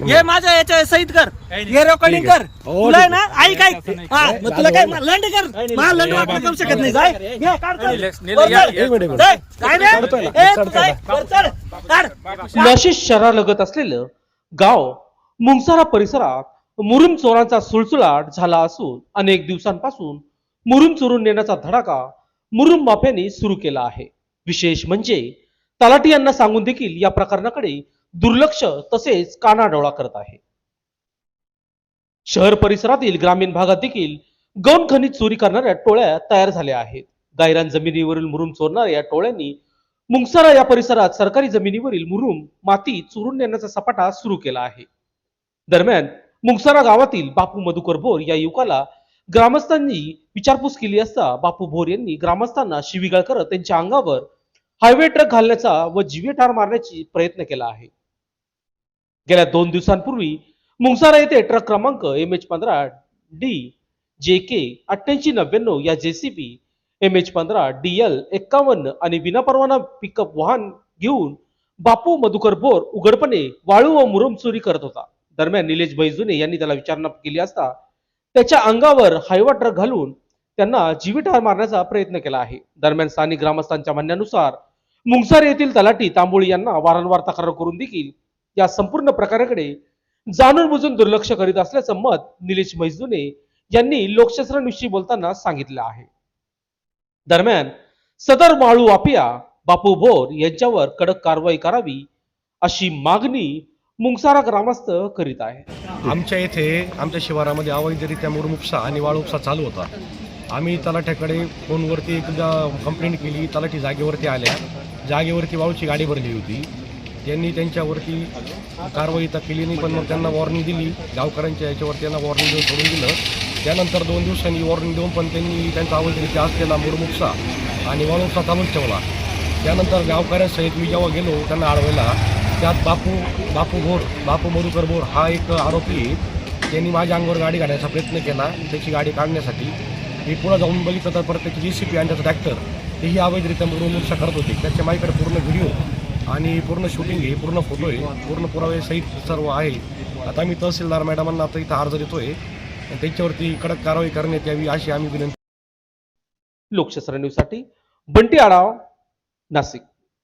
हे माझ्या याच्या सहित कर. हे रेकॉर्डिंग कर. तुला आहे ना ऐक ऐक हा मग तुला काय लंड कर. मला लंड वाटलं करू शकत नाही जाय. काय शहरालगत असलेलं गाव मुंगसारा परिसरात मुरुम चोरांचा सुळसुळाट झाला असून अनेक दिवसांपासून मुरुम चोरून नेण्याचा धडाका मुरुम माफ्याने सुरू केला आहे. विशेष म्हणजे तलाठी यांना सांगून देखील या प्रकरणाकडे दुर्लक्ष तसेच कानाडोळा करत आहे. शहर परिसरातील ग्रामीण भागात देखील गौण खनिज चोरी करणाऱ्या टोळ्या तयार झाल्या आहेत. गायरान जमिनीवरील मुरुम चोरणाऱ्या या टोळ्यांनी मुंगसारा या परिसरात सरकारी जमिनीवरील मुरुम माती चोरून नेण्याचा सपाटा सुरू केला आहे. दरम्यान मुंगसारा गावातील बापू मधुकर भोर या युवकाला ग्रामस्थांनी विचारपूस केली असता बापू भोर यांनी ग्रामस्थांना शिवीगाळ करत त्यांच्या अंगावर हायवे ट्रक घालण्याचा व जीवे ठार मारण्याची प्रयत्न केला आहे. गेल्या दोन दिवसांपूर्वी मुंगसारा येथे ट्रक क्रमांक एम एच पंधरा डी जे के अठ्ठ्याऐंशी नव्याण्णव या जेसीबी एम एच पंधरा डी एल एक्कावन्न आणि विनापरवाना पिकअप वाहन घेऊन बापू मधुकर बोर उघडपणे वाळू व मुरुम चोरी करत होता. दरम्यान निलेश बैजुने यांनी त्याला विचारणा केली असता त्याच्या अंगावर हायवा ट्रक घालून त्यांना जीवितहार मारण्याचा प्रयत्न केला आहे. दरम्यान स्थानिक ग्रामस्थांच्या म्हणण्यानुसार मुंगसार येथील तलाठी तांबोळी यांना वारंवार तक्रार करून देखील या संपूर्ण प्रकाराकडे जाणून बुजून दुर्लक्ष करीत असल्याचं मत निलेश मैजुने यांनी लोकशास्त्रांविषयी बोलताना सांगितलं आहे. दरम्यान सदर माळू वापिया बापू भोर यांच्यावर कडक कारवाई करावी अशी मागणी मुंगसारा ग्रामस्थ करीत आहे आमच्या इथे आमच्या शिवारामध्ये अवैधरित्या मुरमुपसा आणि वाळू उपसा चालू होता. आम्ही तलाठ्याकडे फोनवरती एकदा कंप्लेंट केली तलाठी जागेवरती आल्या. जागेवरती वाळूची गाडी भरली होती. त्यांनी त्यांच्यावरती कारवाई तर केली नाही पण मग त्यांना वॉर्निंग दिली. गावकऱ्यांच्या याच्यावरती त्यांना वॉर्निंग देऊन सोडून दिलं. त्यानंतर दोन दिवसांनी वॉर्निंग देऊन पण त्यांनी त्यांचा अवैधरित्या असलेला केला उपसा आणि वाळू उपसा चालूच ठेवला. त्यानंतर गावकऱ्यांसहित मी जेव्हा गेलो त्यांना अडवायला त्यात बापू बापू भोर बापू मधुकर भोर हा एक आरोपी त्यांनी माझ्या अंगावर गाडी काढण्याचा प्रयत्न केला त्याची गाडी काढण्यासाठी. मी पुढं जाऊन बघितलं तर परत त्याची जी सी पी आणि त्याचा ट्रॅक्टर तेही अवैधरित्या मुरमुक्सा करत होते. त्याच्या माझ्याकडे पूर्ण व्हिडिओ आणि पूर्ण शूटिंग आहे पूर्ण फोटो आहे पूर्ण पुरावे सहित सर्व आहे. आता मी तहसीलदार मॅडमांना आता इथं अर्ज देतोय. त्याच्यावरती त्यांच्यावरती कडक कारवाई करण्यात यावी अशी आम्ही विनंती लोकशास्त्र न्यूजसाठी बंटी आढाव नाशिक.